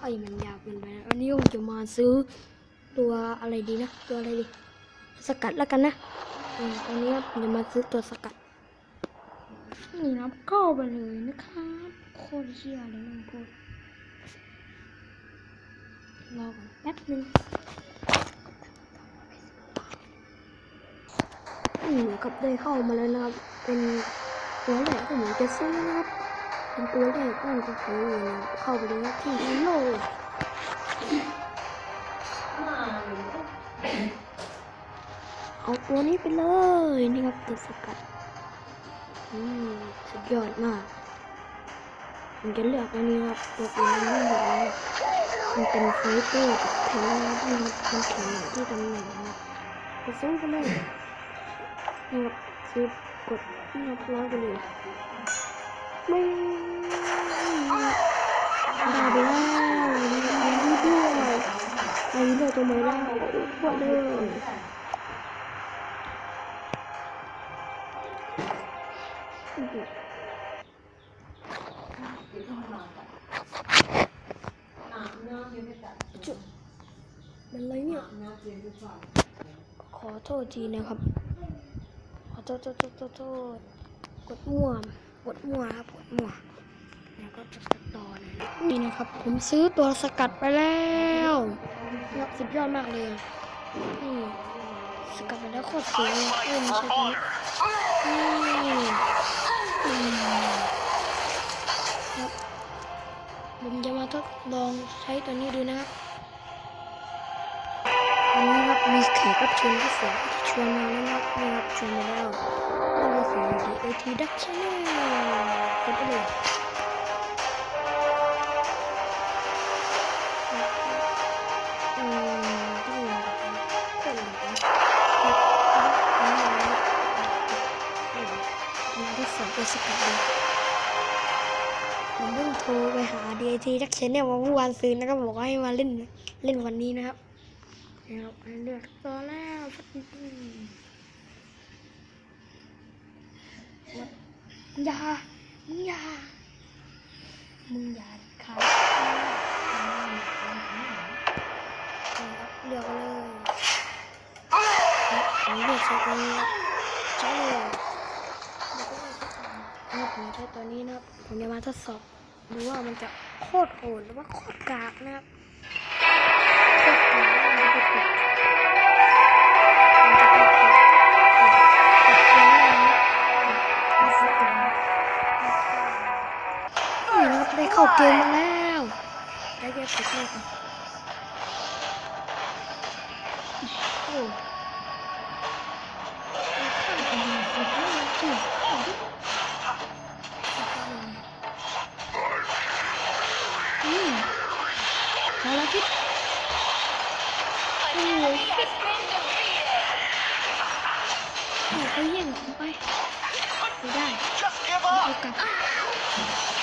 ไอ้ยมันยาวเกินไปนะอันนี้ผมจะมาซื้อตัวอะไรดีนะ ตัวอะไรดี สกัดแล้วกันนะอืมตอนนี้ผมจะมาซื้อตัวสกัดนี่นะครับเข้าไปเลยนะครับโคตรเชี่ยเลยน้องพูดรอก่อนแป๊บนึงนี่นะครับได้เข้ามาแล้วนะครับ เป็นตัวแรกที่ผมจะซื้อนะครับ เป็นตัวแรกนั่นก็คือเข้าไปเลยนที่ฮีโร่เอาตัวนี้ไปเลยนี่ครับตัวสกัดอืมสุดยอดมากผมจะเลือกอันนี้ครับตัวนี้ไม่เหมือนมันเป็นไฟเตอร์กับแทงนะครับมันแข็งที่ตำแหน่งนะครับไปซื้อไปเลยนี่ครับซื้อกดนี่ครับร้อยไปเลย ไม่ได้ไปแล้วยินดีด้วยอายุเราตัวใหม่แล้วพวกเด้อจุดมันอะไรเนี่ย ขอโทษทีนะครับ ขอโทษโทษโทษโทษกดม่วง กดมั่วครับกดมั่วแล้วก็จะตัดต่อนนี่นะครับ ผมซื้อตัวสกัดไปแล้วนะครับสุดยอดมากเลยนี่สกัดไปแล้วโคตรสวยเลยเอ้ยไม่ใช่ตัวนี้นี่อืมครับผมจะมาทดลองใช้ตัวนี้ดูนะครับวันนี้ครับมีแขกรับเชิญพิเศษที่ ชวนมานะครับนี่ครับชวนมาแล้วนั่นก็คือ DAT Duck Channel กดไปเลยอืมต้องลองคนหนึ่งนะมาทดสอบตัวสกัดดูผมเพิ่งโทรไปหา DIT ทักเชนเนี่ยมาเมื่อวานซื้อนะก็บอกว่าให้มาเล่นเล่นวันนี้นะครับนะครับให้เลือกตัวแล้วสักนิดนึง มึงอย่า มึงอย่า มึงอย่าขายนะครับเลือกเอาเลยผมเลือกใช้ตัวนี้ใช้เลยนะผมใช้ตัวนี้นะผมจะมาทดสอบดูว่ามันจะโคตรโหดหรือว่าโคตรกากนะครับ เข้าเกมมาแล้วได้เกมสุดยอดเลยโอ้สุดยอดสุดยอดอืมพอแล้วพี่โอ้โหโอ้เขาแย่งผมไปไม่ได้ Just give เอา up! กลับ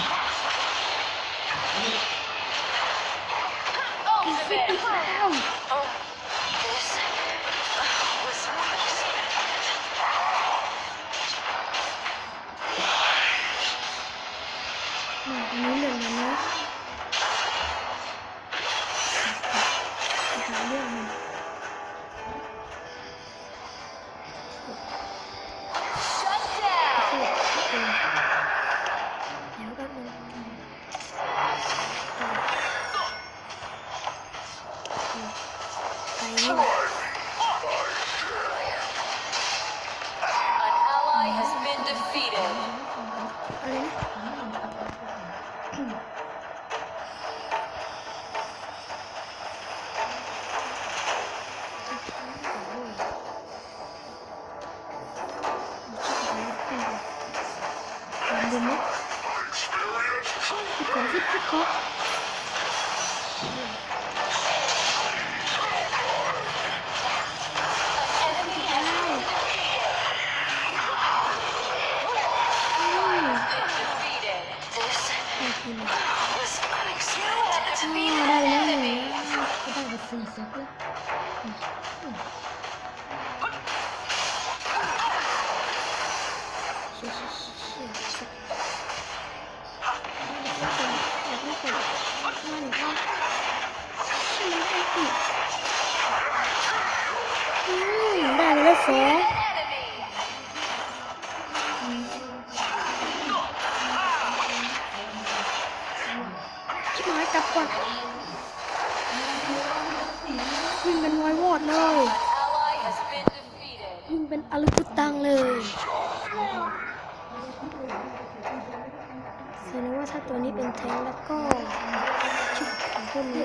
อี พี่ขอพี่พี่ขอ ได้แล้จับก่อนวิ่งเป็นน้ยวอดเลยวิ่งเป็นอลุกุตังเลยแสดงว่าถ้าตัวนี้เป็นแทงแล้วก็ชุดของพวกนี้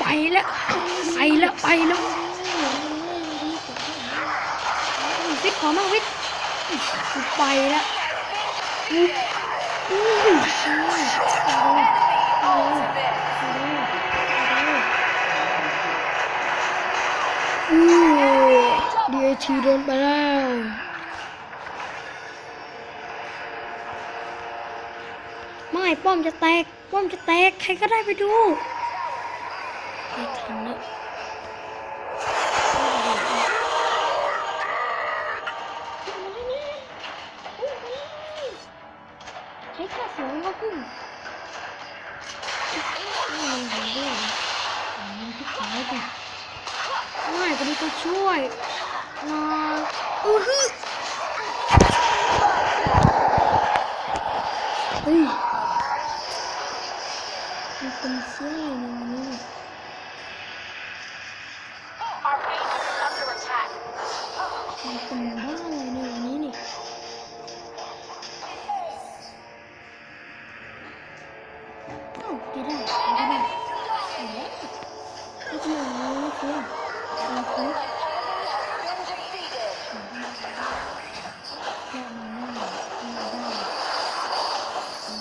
ไปแล้ว ไปแล้วไปแล้ววิทย์ขอมาวิทย์ไปแล้วอู้ดีไอทีโดนไปแล้วไม่ป้อมจะแตก ป้อมจะแตก ใครก็ได้ไปดู ไม่ทันแล้วใช้แค่สองก็พึ่งไม่เห็นด้วยมันทุกข์ายไปไม่ก็มีตัวช่วยนาอือฮึเฮ้ยมันเป็นเสื้ออะไรเนี่ยวันนี้ Our base is under attack. มันเป็นบ้าอะไรในวันนี้นี่อ้าแกได้แกได้เอ๊ะไม่ใช่อย่างนี้นะคุณอะไรคุณ An enemy has been defeated. หน้าหน้าหน้าได้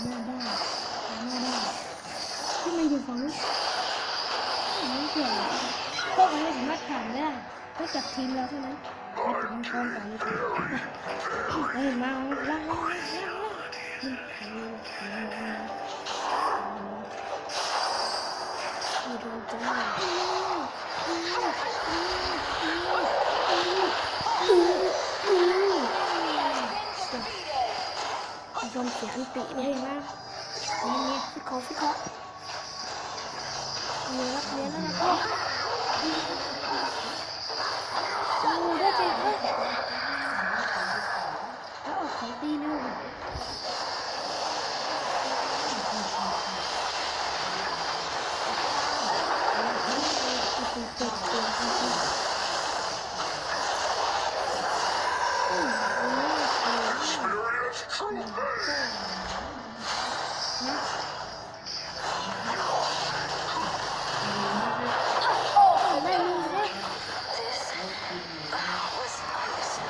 หน้าได้หน้าได้ที่มันอยู่ฝั่งนี้ไม่เกี่ยวพวกมันไม่สามารถผ่านได้นอกจากทีมเราเท่านั้นไปถึง มังกรก่อนเลยค่ะไปเห็นมาล่างล่างล่างล่างล่างมีโดนจ้าชมเสียงตินี่เห็นไหมนี่นี่ฟิกคอฟิกคอเนื้อเนื้อแล้วนะก็โอ้ ได้เจ็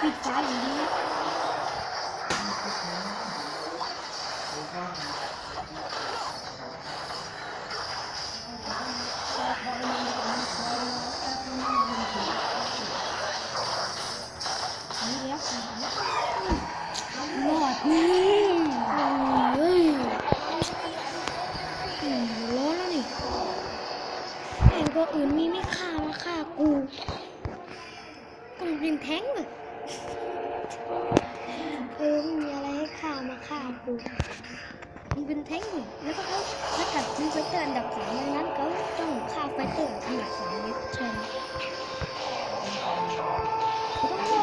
unexpected. ปิด ไฟเตอร์อันดับสามเลยใช่ไหม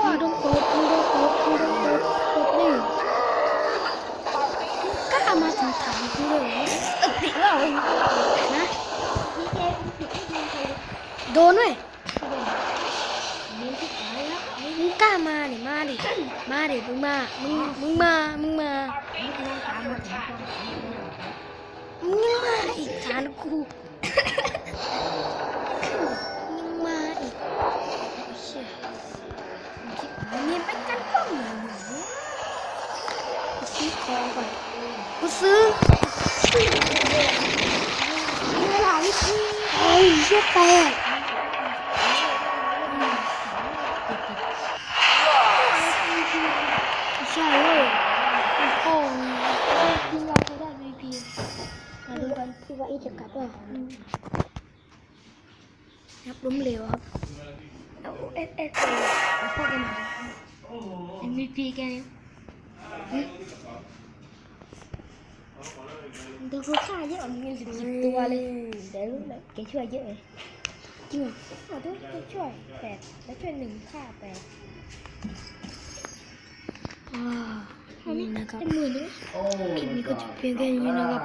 มึงต้องกดมึงต้องกดมึงต้องโกดกดนี่งกล้ามาถึงฐานกูเลยเหรอเออติดแล้วนะโดนเว้ยมึงกล้ามาดิมาดิมาดิมึงมามึงมึงมามึงมา มึงยังมาอีกฐานกูยังมาอีกเชี่ยอันนี้ไปกันป้อมกูซื้อของก่อนกูซื้อเวลาวิธีเฮ้ยเชี่ยแตกใช่เว้ยโอ้ยพี่เราเขาได้ VP มาดูกันพี่ว่าอีจะกลับป่ะครับล้มเหลวครับเอาเอสเอสเอาพวกกันมา MVP แกเนี่ยดูเขาฆ่าเยอะมีเงินสิบสิบตัวเลยเดี๋ยวรู้เลยแกช่วยเยอะเลยจริงเหรอเอาด้วยแกช่วยแปดแล้วช่วยหนึ่งฆ่าแปดอ่านี่นะครับเป็นหมื่นเลยคลิปนี้ก็จบเพียงแค่นี้นะครับ